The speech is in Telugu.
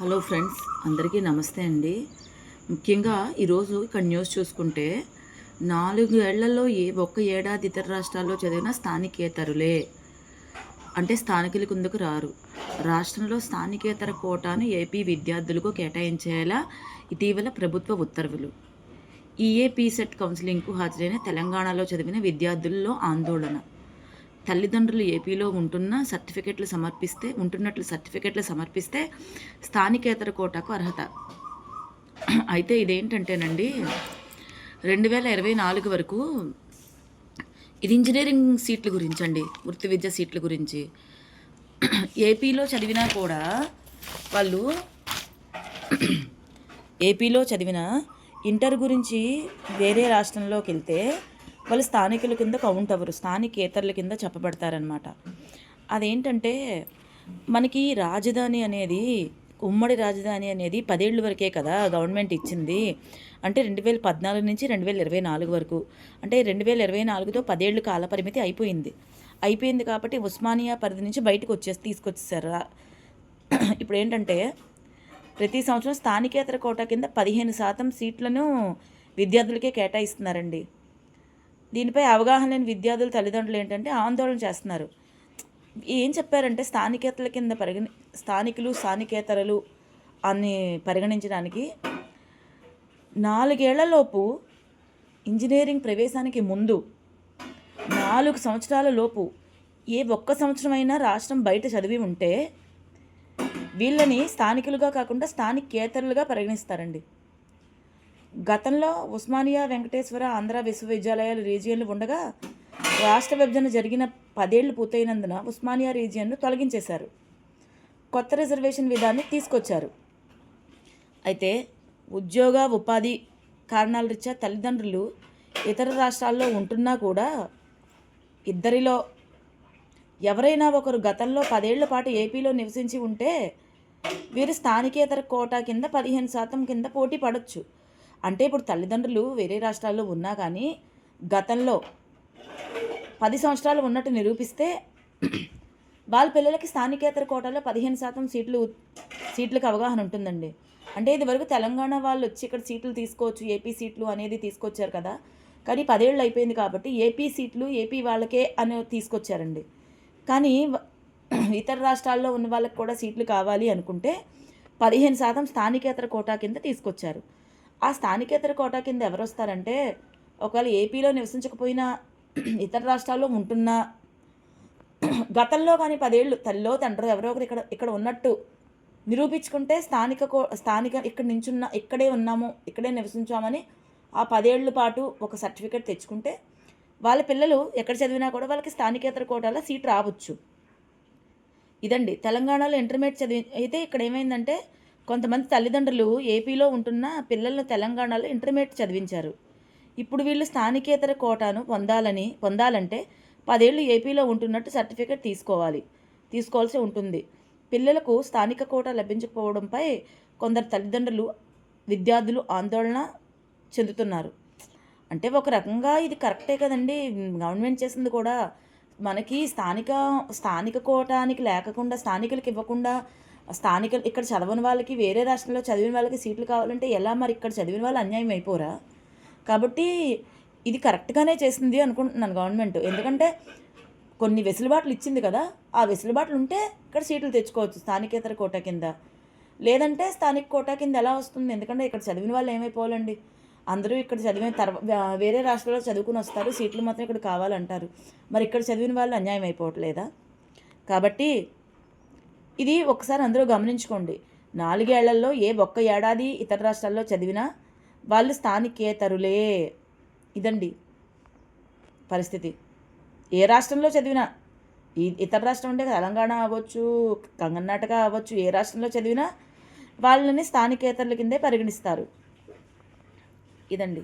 హలో ఫ్రెండ్స్ అందరికీ నమస్తే అండి. ముఖ్యంగా ఈరోజు ఇక్కడ న్యూస్ చూసుకుంటే నాలుగేళ్ళలో ఏ ఒక్క ఏడాది ఇతర రాష్ట్రాల్లో చదివిన స్థానికేతరులే. అంటే స్థానికులు కిందకు రారు? రాష్ట్రంలో స్థానికేతర కోటాను ఏపీ విద్యార్థులకు కేటాయించేలా ఇటీవల ప్రభుత్వ ఉత్తర్వులు. ఈఏపీ సెట్ కౌన్సిలింగ్కు హాజరైన తెలంగాణలో చదివిన విద్యార్థుల్లో ఆందోళన. తల్లిదండ్రులు ఏపీలో ఉంటున్న సర్టిఫికెట్లు సమర్పిస్తే ఉంటున్నట్లు సర్టిఫికెట్లు సమర్పిస్తే స్థానికేతర కోటాకు అర్హత. అయితే ఇదేంటంటేనండి రెండు వేల ఇరవై నాలుగు వరకు ఇది ఇంజనీరింగ్ సీట్ల గురించి అండి వృత్తి విద్య సీట్ల గురించి. ఏపీలో చదివినా కూడా వాళ్ళు ఏపీలో చదివిన ఇంటర్ గురించి వేరే రాష్ట్రంలోకి వెళ్తే వాళ్ళు స్థానికుల కింద కౌంట్ అవ్వరు. స్థానికేతరుల కింద చెప్పబడతారనమాట అదేంటంటే మనకి రాజధాని అనేది ఉమ్మడి రాజధాని అనేది పదేళ్ళ వరకే కదా గవర్నమెంట్ ఇచ్చింది. అంటే రెండు వేల పద్నాలుగు నుంచి రెండు వేల ఇరవై నాలుగు వరకు. అంటే రెండు వేల ఇరవై నాలుగుతో పదేళ్ళు కాల పరిమితి అయిపోయింది. అయిపోయింది కాబట్టి ఉస్మానియా పరిధి నుంచి బయటకు వచ్చేసి తీసుకొచ్చేసారు. ఇప్పుడు ఏంటంటే ప్రతి సంవత్సరం స్థానికేతర కోటా కింద పదిహేను శాతం సీట్లను విద్యార్థులకే కేటాయిస్తున్నారండి. దీనిపై అవగాహన లేని విద్యార్థుల తల్లిదండ్రులు ఏంటంటే ఆందోళన చేస్తున్నారు. ఏం చెప్పారంటే స్థానికేతల కింద పరిగణి స్థానికులు స్థానికేతరులు అని పరిగణించడానికి నాలుగేళ్ళలోపు ఇంజనీరింగ్ ప్రవేశానికి ముందు నాలుగు సంవత్సరాల లోపు ఏ ఒక్క సంవత్సరమైనా రాష్ట్రం బయట చదివి ఉంటే వీళ్ళని స్థానికులుగా కాకుండా స్థానికేతరులుగా పరిగణిస్తారండి. గతంలో ఉస్మానియా వెంకటేశ్వర ఆంధ్ర విశ్వవిద్యాలయాలు రీజియన్లు ఉండగా రాష్ట్ర విభజన జరిగిన పదేళ్ళు పూర్తయినందున ఉస్మానియా రీజియన్ను తొలగించేశారు. కొత్త రిజర్వేషన్ విధాన్ని తీసుకొచ్చారు. అయితే ఉద్యోగ ఉపాధి కారణాల రీత్యా తల్లిదండ్రులు ఇతర రాష్ట్రాల్లో ఉంటున్నా కూడా ఇద్దరిలో ఎవరైనా ఒకరు గతంలో పదేళ్ళ పాటు ఏపీలో నివసించి ఉంటే వీరు స్థానికేతర కోటా కింద పదిహేను శాతం కింద పోటీ పడవచ్చు అంటే ఇప్పుడు తల్లిదండ్రులు వేరే రాష్ట్రాల్లో ఉన్నా కానీ గతంలో పది సంవత్సరాలు ఉన్నట్టు నిరూపిస్తే వాళ్ళ పిల్లలకి స్థానికేతర కోటాలో పదిహేను శాతం సీట్లు సీట్లకు అవగాహన ఉంటుందండి. అంటే ఇది వరకు తెలంగాణ వాళ్ళు వచ్చి ఇక్కడ సీట్లు తీసుకోవచ్చు ఏపీ సీట్లు అనేది తీసుకొచ్చారు కదా. కానీ పదేళ్ళు అయిపోయింది కాబట్టి ఏపీ సీట్లు ఏపీ వాళ్ళకే అని తీసుకొచ్చారండి. కానీ ఇతర రాష్ట్రాల్లో ఉన్న వాళ్ళకి కూడా సీట్లు కావాలి అనుకుంటే పదిహేను శాతం స్థానికేతర కోటా కింద తీసుకొచ్చారు. ఆ స్థానికేతర కోటా కింద ఎవరు వస్తారంటే ఒకవేళ ఏపీలో నివసించకపోయినా ఇతర రాష్ట్రాల్లో ఉంటున్నా గతంలో కానీ పదేళ్ళు తల్లో తండ్రి ఎవరో ఒకరు ఇక్కడ ఇక్కడ ఉన్నట్టు నిరూపించుకుంటే స్థానిక కో స్థానిక ఇక్కడ నించున్న ఇక్కడే ఉన్నాము ఇక్కడే నివసించామని ఆ పదేళ్ళ పాటు ఒక సర్టిఫికేట్ తెచ్చుకుంటే వాళ్ళ పిల్లలు ఎక్కడ చదివినా కూడా వాళ్ళకి స్థానికేతర కోటాలో సీట్ రావచ్చు. ఇదండి. తెలంగాణలో ఇంటర్మీడియట్ చదివి అయితే ఇక్కడ ఏమైందంటే కొంతమంది తల్లిదండ్రులు ఏపీలో ఉంటున్న పిల్లలను తెలంగాణలో ఇంటర్మీడియట్ చదివించారు. ఇప్పుడు వీళ్ళు స్థానికేతర కోటాను పొందాలని పొందాలంటే పదేళ్ళు ఏపీలో ఉంటున్నట్టు సర్టిఫికేట్ తీసుకోవాలి. తీసుకోవాల్సి ఉంటుంది. పిల్లలకు స్థానిక కోట లభించకపోవడంపై కొందరు తల్లిదండ్రులు విద్యార్థులు ఆందోళన చెందుతున్నారు. అంటే ఒక రకంగా ఇది కరెక్టే కదండి. గవర్నమెంట్ చేసింది కూడా మనకి స్థానిక స్థానిక కోటానికి లేకుండా స్థానికులకు ఇవ్వకుండా స్థానిక ఇక్కడ చదవని వాళ్ళకి వేరే రాష్ట్రంలో చదివిన వాళ్ళకి సీట్లు కావాలంటే ఎలా మరి ఇక్కడ చదివిన వాళ్ళు అన్యాయం అయిపోరా? కాబట్టి ఇది కరెక్ట్గానే చేసింది అనుకుంటున్నాను గవర్నమెంట్ ఎందుకంటే కొన్ని వెసులుబాట్లు ఇచ్చింది కదా ఆ వెసులుబాట్లు ఉంటే ఇక్కడ సీట్లు తెచ్చుకోవచ్చు స్థానికేతర కోటా కింద. లేదంటే స్థానిక కోటా కింద ఎలా వస్తుంది? ఎందుకంటే ఇక్కడ చదివిన వాళ్ళు ఏమైపోవాలండి? అందరూ ఇక్కడ చదివిన తర్వా వేరే రాష్ట్రాల్లో చదువుకుని వస్తారు సీట్లు మాత్రం ఇక్కడ కావాలంటారు. మరి ఇక్కడ చదివిన వాళ్ళు అన్యాయం అయిపోవట్లేదా? కాబట్టి ఇది ఒకసారి అందరూ గమనించుకోండి. నాలుగేళ్ళలో ఏ ఒక్క ఏడాది ఇతర రాష్ట్రాల్లో చదివినా వాళ్ళు స్థానికేతరులే. ఇదండి పరిస్థితి. ఏ రాష్ట్రంలో చదివినా ఈ ఇతర రాష్ట్రం అంటే తెలంగాణ అవ్వచ్చు కర్ణాటక అవ్వచ్చు ఏ రాష్ట్రంలో చదివినా వాళ్ళని స్థానికేతరుల కిందే పరిగణిస్తారు. ఇదండి.